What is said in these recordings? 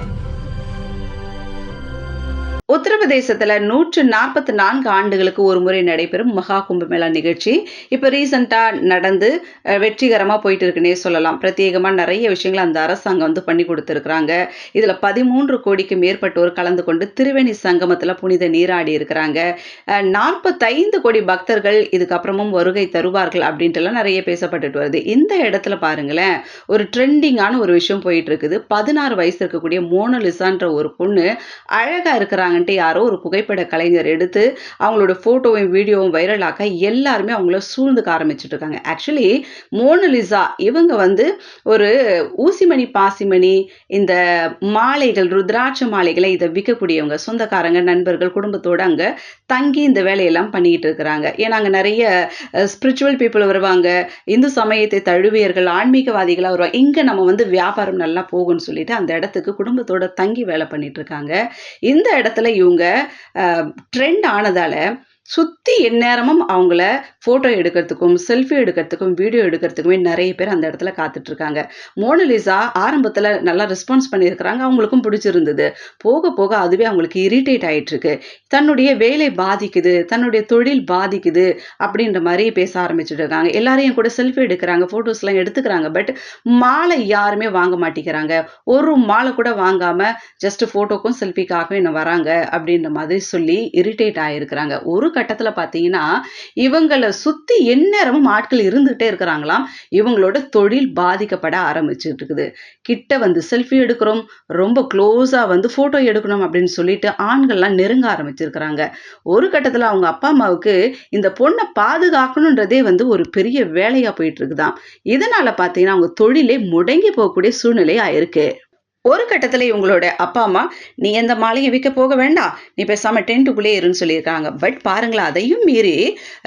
Thank you. உத்தரப்பிரதேசத்தில் நூற்று நாற்பத்தி நான்கு ஆண்டுகளுக்கு ஒரு முறை நடைபெறும் மகா கும்பமேளா நிகழ்ச்சி. இப்போ ரீசெண்டாக நடந்து வெற்றிகரமாக போயிட்டு இருக்குன்னே சொல்லலாம். பிரத்யேகமாக நிறைய விஷயங்களை அந்த அரசாங்கம் வந்து பண்ணி கொடுத்துருக்குறாங்க. இதில் பதிமூன்று கோடிக்கு மேற்பட்டோர் கலந்து கொண்டு திருவேணி சங்கமத்தில் புனித நீராடி இருக்கிறாங்க. நாற்பத்தைந்து கோடி பக்தர்கள் இதுக்கப்புறமும் வருகை தருவார்கள் அப்படின்ட்டுலாம் நிறைய பேசப்பட்டுட்டு வருது. இந்த இடத்துல பாருங்களேன் ஒரு ட்ரெண்டிங்கான ஒரு விஷயம் போயிட்டு இருக்குது பதினாறு வயசு இருக்கக்கூடிய மோனலிசான்ற ஒரு பொண்ணு அழகாக இருக்கிறாங்க. இருக்கிறாங்கன்ட்டு யாரோ ஒரு புகைப்பட கலைஞர் எடுத்து அவங்களோட ஃபோட்டோவையும் வீடியோவும் வைரல் ஆக்க எல்லாருமே அவங்கள சூழ்ந்துக்க ஆரம்பிச்சுட்டு இருக்காங்க. ஆக்சுவலி மோனலிசா இவங்க வந்து ஒரு ஊசிமணி பாசிமணி இந்த மாலைகள் ருத்ராட்ச மாலைகளை இதை விற்கக்கூடியவங்க சொந்தக்காரங்க நண்பர்கள் குடும்பத்தோட அங்க தங்கி இந்த வேலையெல்லாம் பண்ணிக்கிட்டு இருக்கிறாங்க. ஏன்னா அங்க நிறைய ஸ்பிரிச்சுவல் பீப்புள் வருவாங்க. இந்து சமயத்தை தழுவியர்கள் ஆன்மீகவாதிகளாக வருவாங்க. இங்க நம்ம வந்து வியாபாரம் நல்லா போகும்னு சொல்லிட்டு அந்த இடத்துக்கு குடும்பத்தோட தங்கி வேலை பண்ணிட்டு இருக்காங்க. இந்த இடத்துல இவங்க ட்ரெண்ட் ஆனதால சுற்றி எந்நேரமும் அவங்கள ஃபோட்டோ எடுக்கிறதுக்கும் செல்ஃபி எடுக்கிறதுக்கும் வீடியோ எடுக்கிறதுக்குமே நிறைய பேர் அந்த இடத்துல காத்துட்ருக்காங்க. மோனலிசா ஆரம்பத்தில் நல்லா ரெஸ்பான்ஸ் பண்ணியிருக்கிறாங்க. அவங்களுக்கும் பிடிச்சிருந்தது. போக போக அதுவே அவங்களுக்கு இரிட்டேட் ஆகிட்டுருக்கு தன்னுடைய வேலை பாதிக்குது தன்னுடைய தொழில் பாதிக்குது அப்படின்ற மாதிரி பேச ஆரம்பிச்சுட்டு இருக்காங்க எல்லாரையும் கூட செல்ஃபி எடுக்கிறாங்க ஃபோட்டோஸ்லாம் எடுத்துக்கிறாங்க. பட் மாலை யாருமே வாங்க மாட்டேங்கிறாங்க. ஒரு மாலை கூட வாங்காமல் ஜஸ்ட் ஃபோட்டோக்கும் செல்ஃபிக்காகவும் என்ன வராங்க அப்படின்ற மாதிரி சொல்லி இரிட்டேட் ஆகிருக்கிறாங்க ஒரு கட்டத்துல பாத்தீங்கன்னா இவங்களை சுத்தி எந்நேரமும் ஆட்கள் இருந்துகிட்டே இருக்கிறாங்களாம். இவங்களோட தொழில் பாதிக்கப்பட ஆரம்பிச்சுட்டு இருக்குது. கிட்ட வந்து செல்ஃபி எடுக்கிறோம் ரொம்ப க்ளோஸா வந்து ஃபோட்டோ எடுக்கணும் அப்படின்னு சொல்லிட்டு ஆண்கள்லாம் நெருங்க ஆரம்பிச்சிருக்கிறாங்க. ஒரு கட்டத்துல அவங்க அப்பா அம்மாவுக்கு இந்த பொண்ணை பாதுகாக்கணுன்றதே வந்து ஒரு பெரிய வேலையா போயிட்டு இருக்குதாம். இதனால பாத்தீங்கன்னா அவங்க தொழிலே முடங்கி போகக்கூடிய சூழ்நிலை ஆயிருக்கு ஒரு கட்டத்தில் இவங்களோட அப்பா அம்மா நீ எந்த மாலையும் விற்க போக வேண்டாம். நீ பேசாமல் டென்ட்டுக்குள்ளே இருன்னு சொல்லியிருக்காங்க. பட் பாருங்களேன் அதையும் மீறி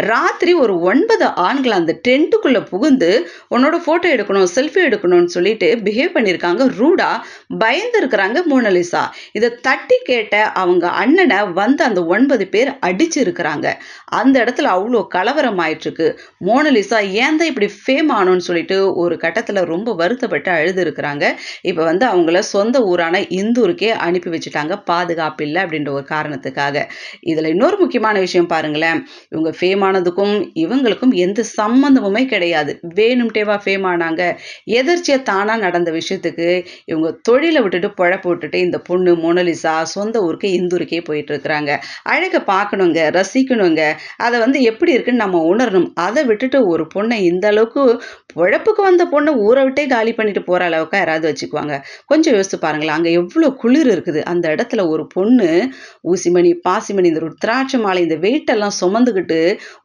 ராத்திரி ஒரு ஒன்பது ஆண்கள் அந்த டென்ட்டுக்குள்ளே புகுந்து உன்னோட ஃபோட்டோ எடுக்கணும் செல்ஃபி எடுக்கணும்னு சொல்லிட்டு பிஹேவ் பண்ணியிருக்காங்க. ரூடா பயந்து இருக்கிறாங்க மோனலிசா இதை தட்டி கேட்ட அவங்க அண்ணனை வந்து அந்த ஒன்பது பேர் அடிச்சிருக்கிறாங்க. அந்த இடத்துல அவ்வளோ கலவரம் ஆயிட்டுருக்கு. மோனலிசா ஏன் தான் இப்படி ஃபேம் ஆனோன்னு சொல்லிட்டு ஒரு கட்டத்தில் ரொம்ப வருத்தப்பட்டு அழுது இருக்கிறாங்க. இப்போ வந்து அவங்கள சொந்த ஊரான இந்தூருக்கே அனுப்பி வச்சுட்டாங்க. பாதுகாப்பு இல்லை அப்படின்ற ஒரு காரணத்துக்காக. இதுல இன்னொரு முக்கியமான விஷயம் பாருங்களேன். இவங்க ஃபேம் ஆனதுக்கும் இவங்களுக்கும் எந்த சம்மந்தமுமே கிடையாது. வேணும்ட்டேவா ஃபேம் ஆனாங்க. எதிர்ச்சியா தானா நடந்த விஷயத்துக்கு இவங்க தொழிலை விட்டுட்டு பொழப்பு விட்டுட்டு இந்த பொண்ணு மோனலிசா சொந்த ஊருக்கு இந்தூருக்கே போயிட்டு இருக்கிறாங்க அழகை பார்க்கணுங்க ரசிக்கணுங்க. அதை வந்து எப்படி இருக்குன்னு நம்ம உணரணும். அதை விட்டுட்டு ஒரு பொண்ணை இந்த அளவுக்கு பொழப்புக்கு வந்த பொண்ணை ஊரை விட்டே காலி பண்ணிட்டு போற அளவுக்கு யாராவது வச்சுக்குவாங்க. கொஞ்சம் யோசித்து பாருங்களேன். அங்க எவ்வளவு குளிர் இருக்குது. அந்த இடத்துல ஒரு பொண்ணு ஊசிமணி பாசிமணி இந்த ருத்ராட்ச மாலை இந்த வெயிட்டெல்லாம் சுமந்துக்கிட்டு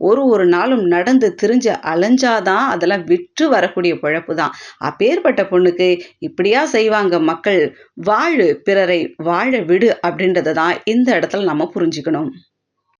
ஒரு ஒரு நாளும் நடந்து திரிஞ்சு அலைஞ்சாதான் அதெல்லாம் விற்று வரக்கூடிய பொழப்பு தான். அப்பேற்பட்ட பொண்ணுக்கு இப்படியா செய்வாங்க மக்கள்? வாழு பிறரை வாழ விடு அப்படின்றத தான் இந்த இடத்துல நம்ம புரிஞ்சுக்கணும்.